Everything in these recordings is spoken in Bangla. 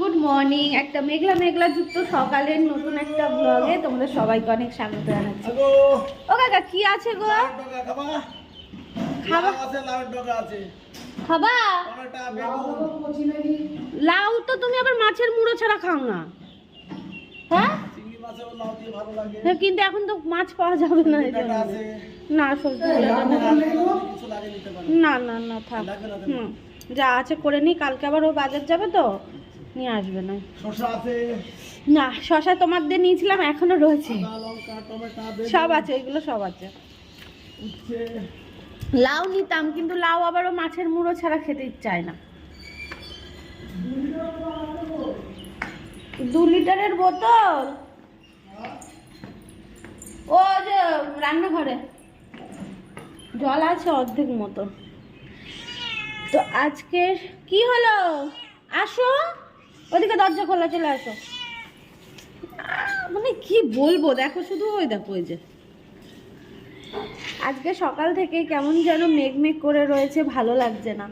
Good morning. একটা মেঘলা মেঘলা যুক্ত সকালের নতুন একটা ব্লগে তোমাদের সবাইকে অনেক স্বাগত জানাচ্ছি। ও কাকা কি আছে গো? খাবা? খাবা? লাউ আছে লাউ ডগা আছে। খাবা? লাউ তো তুমি আবার মাছের মুড়ো ছাড়া খাও না। হ্যাঁ? চিংড়ি মাছের লাউ দিয়ে ভালো লাগে। হ্যাঁ, কিন্তু এখন তো মাছ পাওয়া যাবে না এই জন্য। না। সবজি কিছু লাগে নিতে পারে। না না না থাক। যা আছে করে নি কালকে আবার ও বাজার যাবে তো? নিয়ে আসবে না। না শশা তোমাদের নিয়েছিলাম এখনও রয়েছে। সব আছে ওইগুলো সব আছে। লাউ নিতাম কিন্তু লাউ আবার ও মাছের মুড়ো ছাড়া খেতে চায় না। দু লিটারের বোতল? ও যে রান্নাঘরে। জল আছে অর্ধেক মতো। তো আজকে কি হলো? আসো। ওদিকে দরজা খোলা, চলে আসো। মানে কি বলব, দেখো শুধু ওই দেখো, ওই যে। আজকে সকাল থেকে কেমন যেন মেঘ মেঘ করে রয়েছে, ভালো লাগছে না।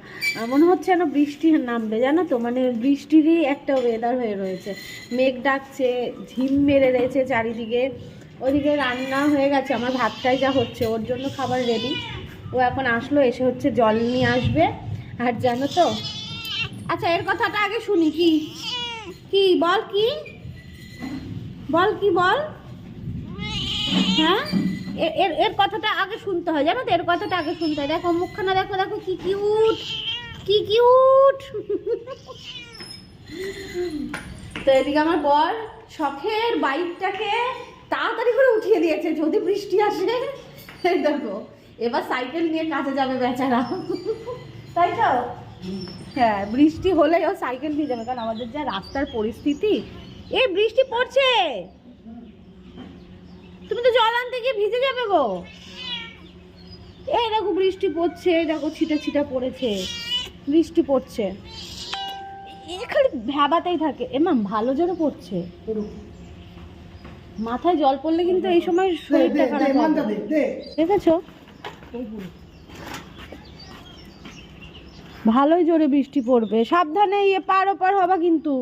মনে হচ্ছে যেন বৃষ্টি নামবে, জানো তো? মানে বৃষ্টিরই একটা ওয়েদার হয়ে রয়েছে। মেঘ ডাকছে, ঝিম মেরে রয়েছে চারিদিকে। ওদিকে রান্না হয়ে গেছে, আমার ভাতটাই যা হচ্ছে, ওর জন্য খাবার রেডি ও এখন আসলো, এসে হচ্ছে জল নিয়ে আসবে। আর জানো তো আচ্ছা এর কথাটা আগে শুনি, কি? কি, বল কি? বল কি, বল? হ্যাঁ? এর এর কথাটা আগে শুনতে হয়, জানো তো? এর কথাটা আগে শুনতে হয়। দেখো, মুখখানা দেখো দেখো, কি কিউট কি কিউট তো এদিকে আমার বর শখের বাইকটাকে তাড়াতাড়ি করে উঠিয়ে দিয়েছে, যদি বৃষ্টি আসে। দেখো, এবার সাইকেল নিয়ে কাজে যাবে বেচারা। তাই তো? হ্যাঁ বৃষ্টি হলেই ও সাইকেল নিয়ে যাবে কারণ আমাদের যা রাস্তার পরিস্থিতি। এই বৃষ্টি পড়ছে! তুমি তো জল আনতে গিয়ে ভিজে যাবে গো। এই দেখো বৃষ্টি পড়ছে দেখো ছিটা ছিটা পড়েছে বৃষ্টি পড়ছে। এ খালি ভ্যাবাতেই থাকে। এমা ভালো জোরে পড়ছে। মাথায় জল পড়লে কিন্তু এই সময় শরীরটা খারাপ দেখেছ? ভালোই জোরে বৃষ্টি পড়বে। সাবধানে ইয়ে পার ওপার হবা কিন্তু।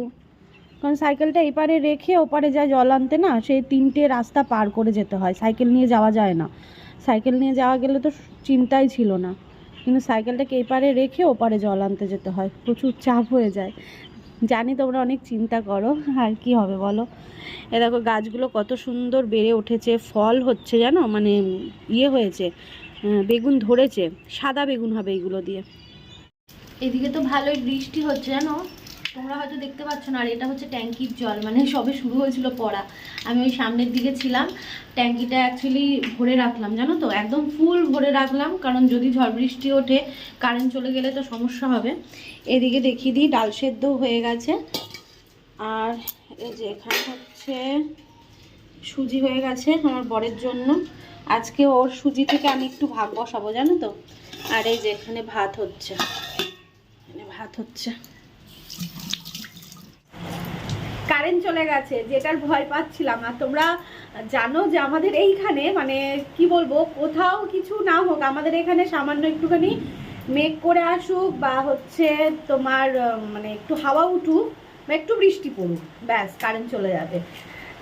কারণ সাইকেলটা এপারে রেখে ওপারে যায় জল আনতে না, সেই তিনটে রাস্তা পার করে যেতে হয়। সাইকেল নিয়ে যাওয়া যায় না। সাইকেল নিয়ে যাওয়া গেলে তো চিন্তাই ছিল না। কিন্তু সাইকেলটাকে এপারে রেখে ওপারে জল আনতে যেতে হয়। প্রচুর চাপ হয়ে যায়। জানি তোমরা অনেক চিন্তা করো, আর কি হবে বলো? এ দেখো, গাছগুলো কত সুন্দর বেড়ে উঠেছে। ফল হচ্ছে জানো? মানে ইয়ে হয়েছে বেগুন ধরেছে। সাদা বেগুন হবে এইগুলো দিয়ে। এদিকে তো ভালোই বৃষ্টি হচ্ছে জানো? তোমরা হয়তো দেখতে পাচ্ছ না, আর এটা হচ্ছে ট্যাঙ্কির জল মানে সবে শুরু হয়েছিল পড়া। আমি ওই সামনের দিকে ছিলাম, ট্যাঙ্কিটা অ্যাকচুয়ালি ভরে রাখলাম, জানো তো? একদম ফুল ভরে রাখলাম, কারণ যদি ঝড় বৃষ্টি ওঠে কারেন্ট চলে গেলে তো সমস্যা হবে। এদিকে দেখিয়ে দিই, ডাল সেদ্ধ হয়ে গেছে। আর এই যে এখানে হচ্ছে সুজি হয়ে গেছে আমার বরের জন্য। আজকে ওর সুজি থেকে আমি একটু ভাগ বসাবো, জানো তো? আর এই যে এখানে ভাত হচ্ছে। ভাত হচ্ছে। কারেন্ট চলে গেছে, যেটার ভয় পাচ্ছিলাম আর তোমরা জানো যে আমাদের এইখানে মানে কি বলব, কোথাও কিছু না হোক, আমাদের এখানে সামান্য একটুখানি মেঘ করে আসুক বা হচ্ছে তোমার মানে একটু হাওয়া উঠুক, বা একটু বৃষ্টি পড়ুক, ব্যাস, কারেন্ট চলে যাবে।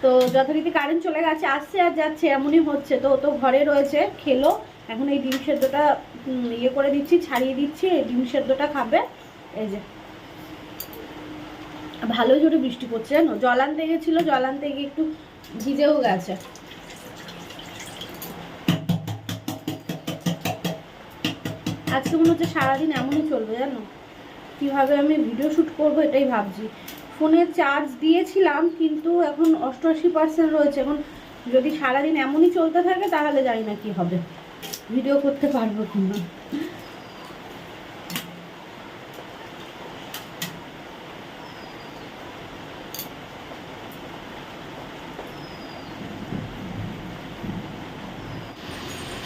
তো যথারীতি কারেন্ট চলে গেছে, আসছে আর যাচ্ছে, এমনই হচ্ছে। তো তো ঘরে রয়েছে, খেলো। এখন এই ডিম সেদ্ধটা ইয়ে করে দিচ্ছি, ছাড়িয়ে দিচ্ছি, এই ডিম সেদ্ধটা খাবে। এই যে। ভালো জোরে বৃষ্টি পড়ছে, জানো? জল আনতে গেছিল, জল আনতে গিয়ে একটু ভিজেও গেছে। আজকে মনে হচ্ছে সারাদিন এমনই চলবে, জানো? কীভাবে আমি ভিডিও শ্যুট করব এটাই ভাবছি। ফোনে চার্জ দিয়েছিলাম, কিন্তু এখন অষ্টআশি পার্সেন্ট রয়েছে। এখন যদি সারাদিন এমনই চলতে থাকে, তাহলে জানি না কি হবে। ভিডিও করতে পারব কিনা।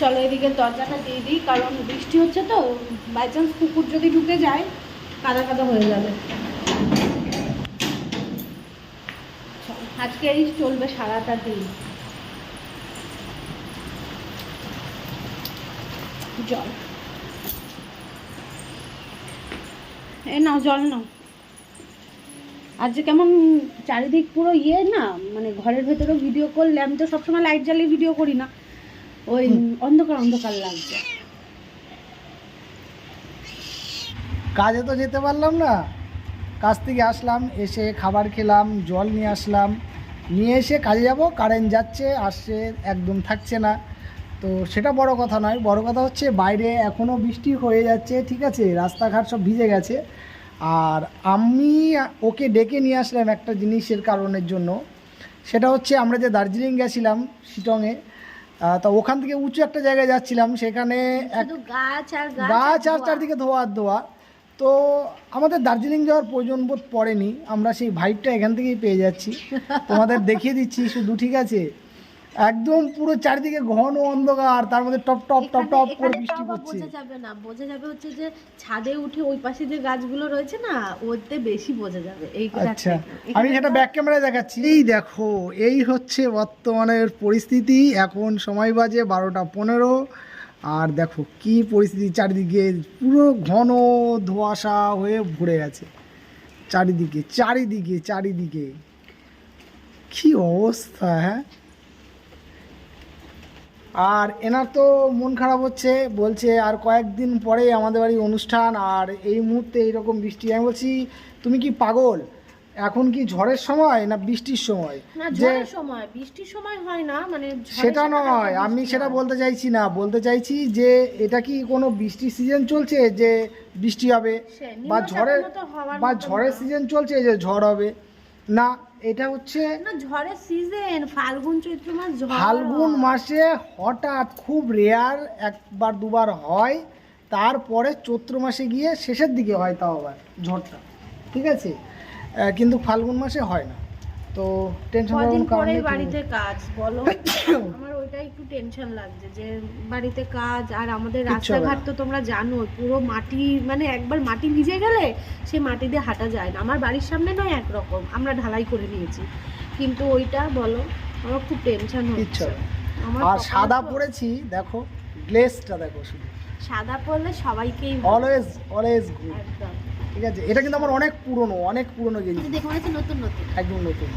চলো এদিকে দরজাটা দিয়ে দিই, কারণ বৃষ্টি হচ্ছে তো বাই চান্স কুকুর যদি ঢুকে যায়, কাদা কাদা হয়ে যাবে। আজকে এই চলবে সারাটা দিন। জল। এ নাও, জল নাও। যে কেমন চারিদিক পুরো ইয়ে না মানে ঘরের ভেতরেও ভিডিও করলে আমি তো সবসময় লাইট জ্বালিয়ে ভিডিও করি না। ওই অন্ধকার অন্ধকার লাগছে। কাজে তো যেতে পারলাম না। কাজ থেকে আসলাম এসে খাবার খেলাম জল নিয়ে আসলাম। নিয়ে এসে কাজে যাব কারেন্ট যাচ্ছে আসছে একদম থাকছে না। তো সেটা বড় কথা নয় বড় কথা হচ্ছে বাইরে এখনও বৃষ্টি হয়ে যাচ্ছে ঠিক আছে? রাস্তাঘাট সব ভিজে গেছে। আর আমি ওকে ডেকে নিয়ে আসলাম একটা জিনিসের কারণের জন্য। সেটা হচ্ছে আমরা যে দার্জিলিং গেছিলাম শিটংয়ে তা ওখান থেকে উঁচু একটা জায়গায় যাচ্ছিলাম সেখানে গাছ আর গাছ আর চারদিকে ধোয়া আর ধোয়া। তো আমাদের দার্জিলিং যাওয়ার প্রয়োজন বোধ পড়েনি আমরা সেই ভাইবটা এখান থেকেই পেয়ে যাচ্ছি। তোমাদের দেখিয়ে দিচ্ছি শুধু ঠিক আছে? একদম পুরো চারিদিকে ঘন অন্ধকার তার মধ্যে টপ টপ টপ টপ করে বৃষ্টি পড়ছে। বোঝা যাবে না বোঝা যাবে হচ্ছে যে ছাদে উঠে ওই পাশে যে গাছগুলো রয়েছে না ওতে বেশি বোঝা যাবে। এই আচ্ছা আমি সেটা ব্যাক ক্যামেরায় দেখাচ্ছি। এই দেখো এই হচ্ছে বর্তমানের পরিস্থিতি। এখন সময় বাজে বারোটা পনেরো। আর দেখো কি পরিস্থিতি চারিদিকে পুরো ঘন ধোঁয়াশা হয়ে ভরে গেছে। চারিদিকে চারিদিকে চারিদিকে। কি অবস্থা হ্যাঁ? আর এনার তো মন খারাপ হচ্ছে বলছে আর কয়েকদিন পরে আমাদের বাড়ি অনুষ্ঠান আর এই মুহূর্তে এইরকম বৃষ্টি। আমি বলছি তুমি কি পাগল? এখন কি ঝড়ের সময় না বৃষ্টির সময়? না ঝড়ের সময় বৃষ্টির সময় হয় না মানে সেটা নয় আমি সেটা বলতে চাইছি না। বলতে চাইছি যে এটা কি কোনো বৃষ্টির সিজন চলছে যে বৃষ্টি হবে? বা ঝড়ের বা ঝড়ের সিজন চলছে যে ঝড় হবে? না এটা হচ্ছে না ঝড়ের সিজন ফাল্গুন চৈত্র মাস ঝড়। ফাল্গুন মাসে হঠাৎ খুব রেয়ার একবার দুবার হয় তারপরে চৈত্র মাসে গিয়ে শেষের দিকে হয় তাও আবার ঝড়টা। ঠিক আছে? কিন্তু ফাল্গুন মাসে হয় না। তো টেনশন কদিন কারণ পরেই বাড়িতে কাজ বলো। আমার ওইটাই একটু টেনশন লাগছে যে বাড়িতে কাজ আর আমাদের রাস্তাঘাট তো তোমরা জানো পুরো মাটি মানে একবার মাটি ভিজে গেলে সে মাটি দিয়ে হাঁটা যায় না। আমার বাড়ির সামনে নয় একরকম আমরা ঢালাই করে নিয়েছি। কিন্তু ওইটা বলো আমার খুব টেনশন হচ্ছে। আমার আর সাদা পরেছি দেখো গ্লেসটা দেখো শুধু। সাদা পরলে সবাইকেই। অলওয়েজ অলওয়েজ গুড একদম। ঠিক আছে? এটা কিন্তু আমার অনেক পুরনো অনেক পুরনো গেঞ্জি দেখে মনে হচ্ছে নতুন নতুন। একদম নতুন।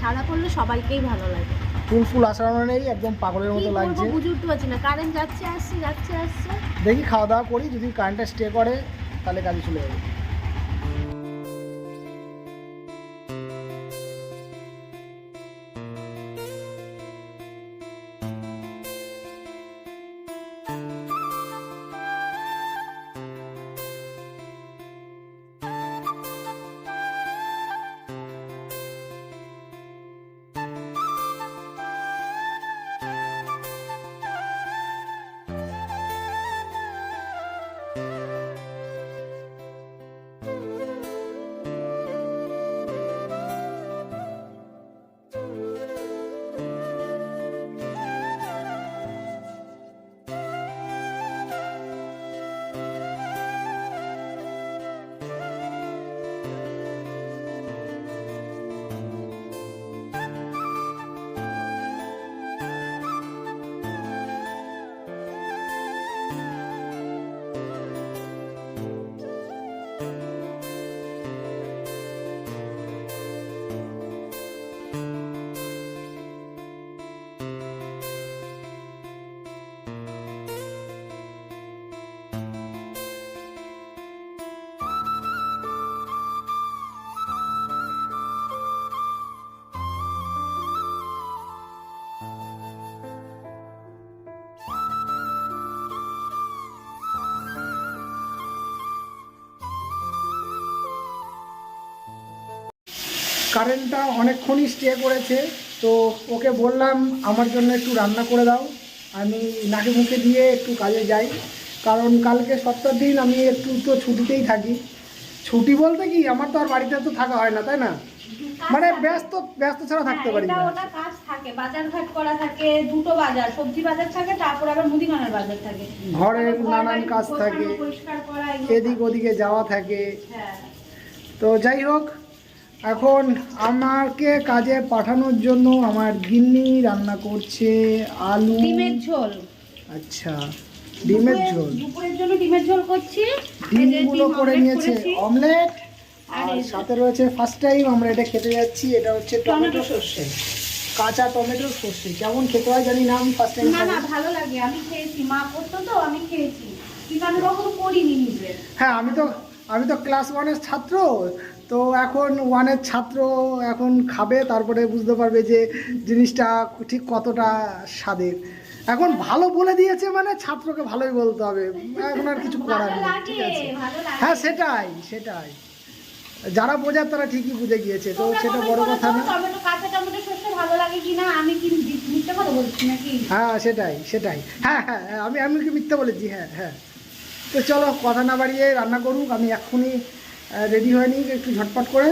সাদা পড়লে সবাইকেই ভালো লাগে। ফুল ফুল আসানো নেই একদম পাগলের মতো লাগছে। বুঝে উঠতে পারছি না। কারেন্ট যাচ্ছে আসছে যাচ্ছে আসছে। দেখি খাওয়া দাওয়া করি যদি কারেন্টটা স্টে করে তাহলে কাজে চলে যাবে। কারেন্টটা অনেকক্ষণই স্টে করেছে তো ওকে বললাম আমার জন্য একটু রান্না করে দাও। আমি নাকে মুখে দিয়ে একটু কাজে যাই কারণ কালকে সপ্তাহ দিন আমি একটু তো ছুটিতেই থাকি। ছুটি বলতে কি আমার তো আর বাড়িতে তো থাকা হয় না তাই না? মানে ব্যস্ত ব্যস্ত ছাড়া থাকতে পারি হ্যাঁ, না। ওটা কাজ থাকে বাজার ঘাট করা থাকে দুটো বাজার সবজি বাজার থাকে তারপর আবার মুদিখানার বাজার থাকে। ঘরের নানান কাজ থাকে পরিষ্কার করা এদিক ওদিকে যাওয়া থাকে। হ্যাঁ। তো যাই হোক এখন আমাকে কাজে পাঠানোর জন্য আমার গিন্নি রান্না করছে আলু। ডিমের ঝোল। আচ্ছা ডিমের ঝোল। দুপুরের জন্য ডিমের ঝোল করছি। ডিমগুলো করে নিয়েছে অমলেট আর সাথে রয়েছে ফার্স্ট টাইম আমরা এটা খেতে যাচ্ছি এটা হচ্ছে টমেটো টমেটো সর্ষে। কাঁচা টমেটো সর্ষে। কেমন খেতে হয় জানি না আমি ফার্স্ট টাইম না না ভালো লাগে। আমি খেয়েছি মা করতো তো আমি খেয়েছি। কিন্তু আমি কখনো করিনি নিজে। হ্যাঁ আমি তো আমি তো ক্লাস ওয়ানের ছাত্র। তো এখন ওয়ানের ছাত্র এখন খাবে তারপরে বুঝতে পারবে যে জিনিসটা ঠিক কতটা স্বাদের। এখন ভালো বলে দিয়েছে মানে ছাত্রকে ভালোই বলতে হবে। এখন আর কিছু করার নেই ঠিক আছে। হ্যাঁ সেটাই সেটাই। যারা বোঝার তারা ঠিকই বুঝে গিয়েছে তো সেটা বড় কথা না। হ্যাঁ সেটাই সেটাই। হ্যাঁ হ্যাঁ হ্যাঁ, আমি আমি কি মিথ্যে বলেছি? হ্যাঁ হ্যাঁ। তো চলো কথা না বাড়িয়ে রান্না করুক আমি এক্ষুনি রেডি হয়ে নিই একটু ঝটপট করে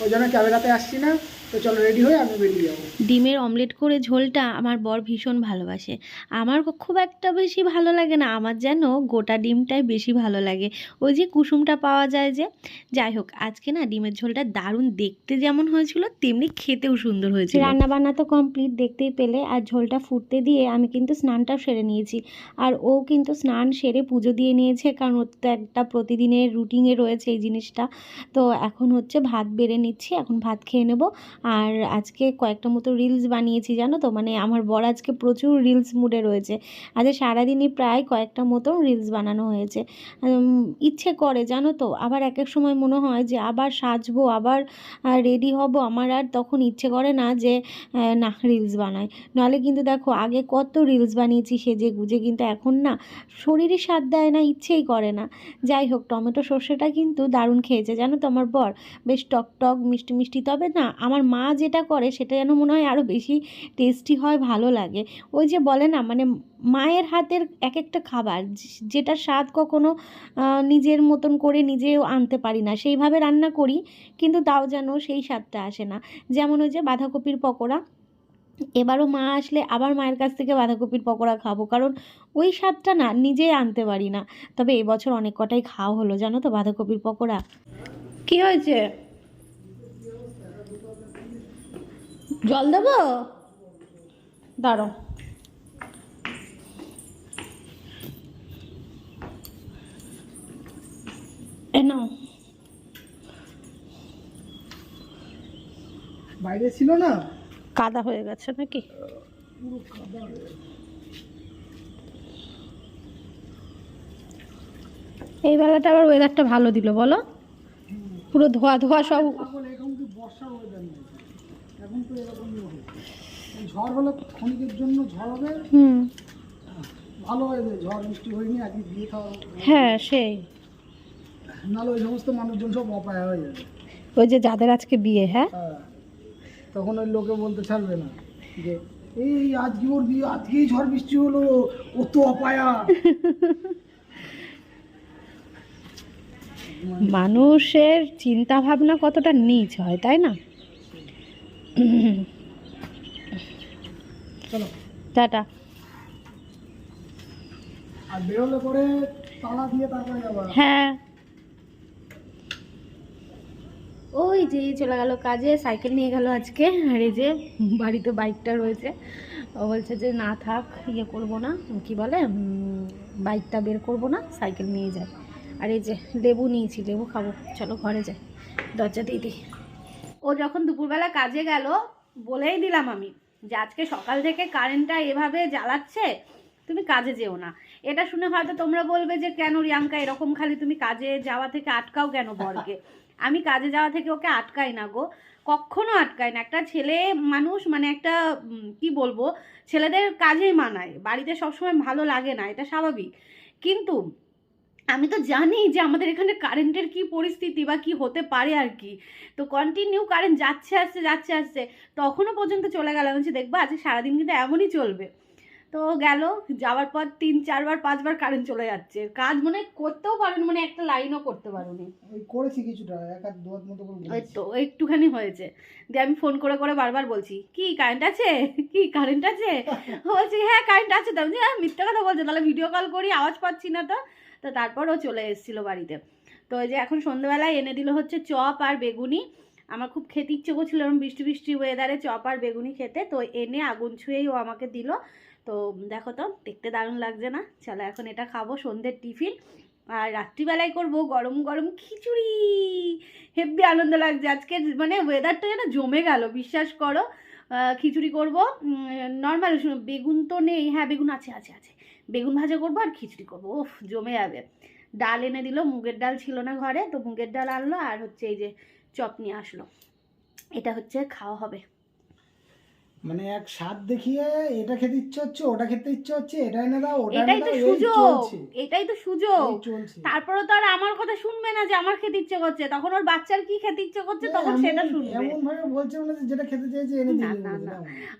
ওই জন্য ক্যামেরাতে আসছি না। তো চলো রেডি হয়ে আমি বেরিয়ে যাব। ডিমের অমলেট করে ঝোলটা আমার বর ভীষণ ভালোবাসে। আমার খুব একটা বেশি ভালো লাগে না আমার যেন গোটা ডিমটাই বেশি ভালো লাগে। ওই যে কুসুমটা পাওয়া যায় যে যাই হোক আজকে না ডিমের ঝোলটা দারুণ দেখতে যেমন হয়েছিল তেমনি খেতেও সুন্দর হয়েছিল। রান্না বান্না তো কমপ্লিট দেখতেই পেলে আর ঝোলটা ফুটতে দিয়ে আমি কিন্তু স্নানটাও সেরে নিয়েছি। আর ও কিন্তু স্নান সেরে পুজো দিয়ে নিয়েছে কারণ ওর তো একটা প্রতিদিনের রুটিনে রয়েছে এই জিনিসটা। তো এখন হচ্ছে ভাত বেড়ে নিচ্ছি এখন ভাত খেয়ে নেব। আর আজকে কয়েকটা মতো রিলস বানিয়েছি, জানো তো? মানে আমার বর আজকে প্রচুর রিলস মুডে রয়েছে। আজকে সারাদিনই প্রায় কয়েকটা মতন রিলস বানানো হয়েছে। ইচ্ছে করে, জানো তো? আবার এক এক সময় মনে হয় যে আবার সাজবো, আবার রেডি হব। আমার আর তখন ইচ্ছে করে না যে না রিলস বানাই। নাহলে কিন্তু দেখো, আগে কত রিলস বানিয়েছি সেজে গুজে, কিন্তু এখন না, শরীরে স্বাদ দেয় না, ইচ্ছেই করে না। যাই হোক, টমেটো সর্ষেটা কিন্তু দারুণ খেয়েছে, জানো তো? আমার বর। বেশ টক টক মিষ্টি মিষ্টি, তবে না, আমার মা যেটা করে সেটা যেন মনে হয় আরও বেশি টেস্টি হয়, ভালো লাগে। ওই যে বলে না মানে মায়ের হাতের এক একটা খাবার যে- যেটার স্বাদ কখনো নিজের মতন করে নিজেও আনতে পারি না। সেইভাবে রান্না করি, কিন্তু তাও যেন সেই স্বাদটা আসে না। যেমন ওই যে বাঁধাকপির পকোড়া, এবারও মা আসলে আবার মায়ের কাছ থেকে বাঁধাকপির পকোড়া খাব, কারণ ওই স্বাদটা না নিজেই আনতে পারি না। তবে এবছর অনেক কটাই খাওয়া হলো, জানো তো বাঁধাকপির পকোড়া? কি হয়েছে? জল দেবো? দাঁড়ো এ নাও। বাইরে ছিল না? কাদা হয়ে গেছে নাকি? এই বেলাটা আবার ওয়েদারটা ভালো দিল বলো? পুরো ধোয়া ধোয়া সব বর্ষার ওয়েদার এখন তো এরকমই হবে ঝড় হলে ক্ষণিকের জন্য ঝড় হবে। হুম। ভালো হয়েছে ঝড় বৃষ্টি হয়নি আজকে বিয়ে খাওয়া হ্যাঁ সেই। নাহলে ওই সমস্ত মানুষজন সব অপায় হয়ে যাবে। ওই যে যাদের আজকে বিয়ে হ্যাঁ? হ্যাঁ। তখন ওই লোকে বলতে ছাড়বে না যে এই আজকে ওর বিয়ে? আজকেই ঝড় বৃষ্টি হলো। ও তো অপায়া। মানুষের চিন্তা ভাবনা কতটা নিচ হয় তাই না? চলো। টাটা। আর বেরোলে পরে তালা দিয়ে তারপরে যাবা হ্যাঁ। ওই যে চলে গেল কাজে সাইকেল নিয়ে গেল আজকে। আর এই যে বাড়িতে বাইকটা রয়েছে। ও বলছে যে না থাক ইয়ে করব না। কি বলে? বাইকটা বের করব না সাইকেল নিয়ে যায় আর এই যে লেবু নিয়েছি লেবু খাব। চলো ঘরে যাই। দরজা দিয়ে দিই। ও যখন দুপুরবেলা কাজে গেল, বলেই দিলাম আমি যে আজকে সকাল থেকে কারেন্টটা এভাবে জ্বালাচ্ছে, তুমি কাজে যেও না। এটা শুনে হয়তো তোমরা বলবে যে, কেন রিয়াঙ্কা এরকম খালি তুমি কাজে যাওয়া থেকে আটকাও কেন বরকে? আমি কাজে যাওয়া থেকে ওকে আটকাই না গো। কখনো আটকাই না। একটা ছেলে মানুষ মানে একটা কি বলব, ছেলেদের কাজেই মানায়। বাড়িতে সবসময় ভালো লাগে না, এটা স্বাভাবিক। কিন্তু আমি তো জানি যে আমাদের এখানে কারেন্টের কি পরিস্থিতি বা কি হতে পারে আর কি। তো কন্টিনিউ কারেন্ট যাচ্ছে আসছে যাচ্ছে আসছে তখনও পর্যন্ত চলে গেল। বলছি দেখব আজকে সারাদিন কিন্তু এমনই চলবে। তো গেল যাওয়ার পর তিন চারবার পাঁচবার কারেন্ট চলে যাচ্ছে। কাজ মনে করতেও পারোনি মানে একটা লাইনও করতে পারোনি। করেছি কিছুটা এক হাত দুয়ার মতো ওই তো একটুখানি হয়েছে। দিয়ে আমি ফোন করে করে বারবার বলছি কি কারেন্ট আছে? কি কারেন্ট আছে? বলছি হ্যাঁ কারেন্ট আছে তো। হ্যাঁ মিথ্যে কথা বলছে তাহলে ভিডিও কল করি আওয়াজ পাচ্ছি না তো। তো তারপর ও চলে এসেছিল বাড়িতে। তো এই যে এখন সন্ধ্যেবেলায় এনে দিল হচ্ছে চপ আর বেগুনি। আমার খুব খেতে ইচ্ছে করছিল এরকম বৃষ্টি বৃষ্টি ওয়েদারে চপ আর বেগুনি খেতে। তো এনে আগুন ছুঁয়েই ও আমাকে দিল। তো দেখো তো, দেখতে দারুণ লাগছে না? চলো এখন এটা খাব সন্ধ্যের টিফিন। আর রাত্রিবেলায় করব গরম গরম খিচুড়ি। হেব্বি আনন্দ লাগছে। আজকে মানে ওয়েদারটা যেন জমে গেল, বিশ্বাস করো। খিচুড়ি করব। নর্মাল বেগুন তো নেই। হ্যাঁ বেগুন আছে আছে আছে। বেগুন ভাজা করব আর খিচুড়ি করব। ওফ জমে যাবে। ডাল এনে দিল, মুগের ডাল ছিল না ঘরে, তো মুগের ডাল আনলো আর হচ্ছে এই যে চপ নিয়ে আসলো। এটা হচ্ছে খাওয়া হবে। মানে এক স্বাদ দেখিয়ে এটা খেতে ইচ্ছে হচ্ছে ওটা খেতে ইচ্ছে হচ্ছে এটা এনে দাও ওটা এটাই তো সুযোগ এটাই তো সুযোগ। তারপরে তো আর আমার কথা শুনবে না যে আমার খেতে ইচ্ছে করছে। তখন ওর বাচ্চার কি খেতে ইচ্ছে করছে তখন সেটা শুনবে। এমন ভাবে বলছে মনে হচ্ছে যেটা খেতে চাইছে এনে দিয়ে না, না।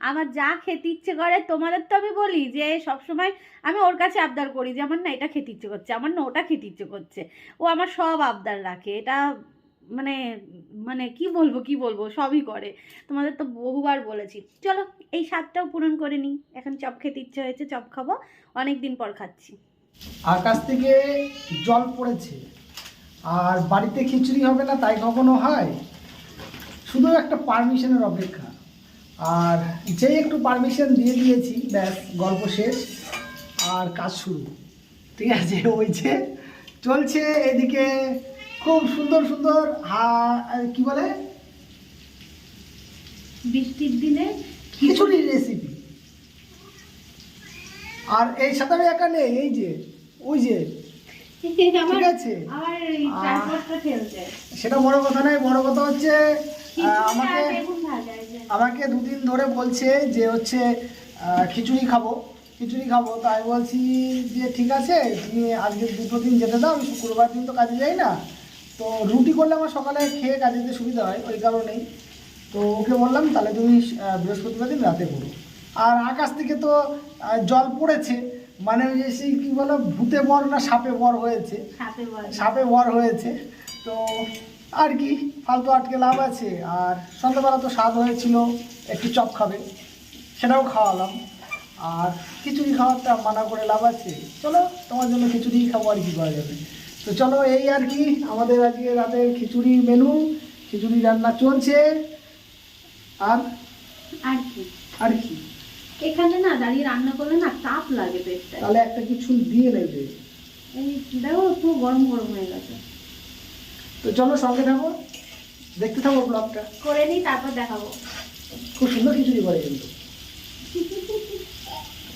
আমার যা খেতে ইচ্ছে করে তোমাদের তো আমি বলি যে সব সময় আমি ওর কাছে আবদার করি যে আমার না এটা খেতে ইচ্ছে করছে আমার না ওটা খেতে ইচ্ছে করছে। ও আমার সব আবদার রাখে এটা মানে মানে কি বলব কি বলব? সবই করে। তোমাদের তো বহুবার বলেছি। চলো, এই স্বাদটাও পূরণ করে নিই। এখন চপ খেতে ইচ্ছে হয়েছে, চপ খাব। অনেক দিন পর খাচ্ছি। আকাশ থেকে জল পড়েছে। আর বাড়িতে খিচুড়ি হবে না, তাই কখনো হয়? শুধু একটা পারমিশনের অপেক্ষা। আর যেই একটু পারমিশন দিয়ে দিয়েছি, ব্যাস, গল্প শেষ। আর কাজ শুরু। ঠিক আছে, ওই যে চলছে, এদিকে খুব সুন্দর সুন্দর হা কি বলে? বৃষ্টির দিনে খিচুড়ির রেসিপি আর এই সাথে আমি একা নেই এই যে ওই যে ঠিক আছে? সেটা বড় কথা নয় বড় কথা হচ্ছে আমাকে। আমাকে দুদিন ধরে বলছে যে হচ্ছে খিচুড়ি খাব খিচুড়ি খাব। তাই বলছি যে ঠিক আছে তুমি আজকে দুটো দিন যেতে দাও আমি শুক্রবার দিন তো কাজে যাই না। তো রুটি করলে আমার সকালে খেয়ে কাজে যেতে সুবিধা হয় ওই কারণেই। তো ওকে বললাম তাহলে তুমি বৃহস্পতিবার দিন রাতে করো। আর আকাশ থেকে তো জল পড়েছে মানে ওই যে সেই কী বলো ভূতে বর না সাপে বর হয়েছে। সাপে সাপে বর হয়েছে। তো আর কি ফালতু আটকে লাভ আছে। আর সন্ধ্যাবেলা তো স্বাদ হয়েছিল একটু চপ খাবে সেটাও খাওয়ালাম। আর খিচুড়ি খাওয়ারটা মানা করে লাভ আছে। চলো তোমার জন্য খিচুড়ি খাব আর কি করা যাবে? তো চলো এই আর কি আমাদের আজকে রাতের খিচুড়ি মেনু খিচুড়ি রান্না চলছে। আর? আর কি। আর কি? এখানে না দাঁড়িয়ে রান্না করলে না তাপ লাগে পেটটা তাহলে একটা কিছু দিয়ে নেবে। এই দেখো পুরো গরম গরম হয়ে গেছে। তো চলো সঙ্গে থাকো দেখতে থাকো ব্লগটা করে নিই তারপর দেখাবো। খুব সুন্দর খিচুড়ি করে কিন্তু।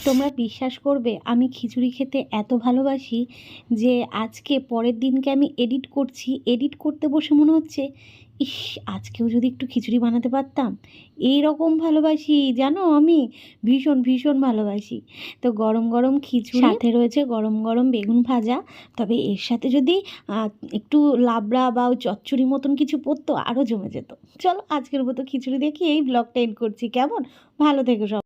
তোমরা বিশ্বাস করবে আমি খিচুড়ি খেতে এত ভালোবাসি যে আজকে পরের দিনকে আমি এডিট করছি। এডিট করতে বসে মনে হচ্ছে ইস আজকেও যদি একটু খিচুড়ি বানাতে পারতাম। এই রকম ভালোবাসি জানো আমি? ভীষণ ভীষণ ভালোবাসি। তো গরম গরম খিচুড়ি সাথে রয়েছে গরম গরম বেগুন ভাজা। তবে এর সাথে যদি একটু লাবড়া বা চচ্চড়ি মতন কিছু পরতো আরও জমে যেত। চলো আজকের মতো খিচুড়ি দেখি এই ব্লগটা এন্ড করছি। কেমন? ভালো থেকো সব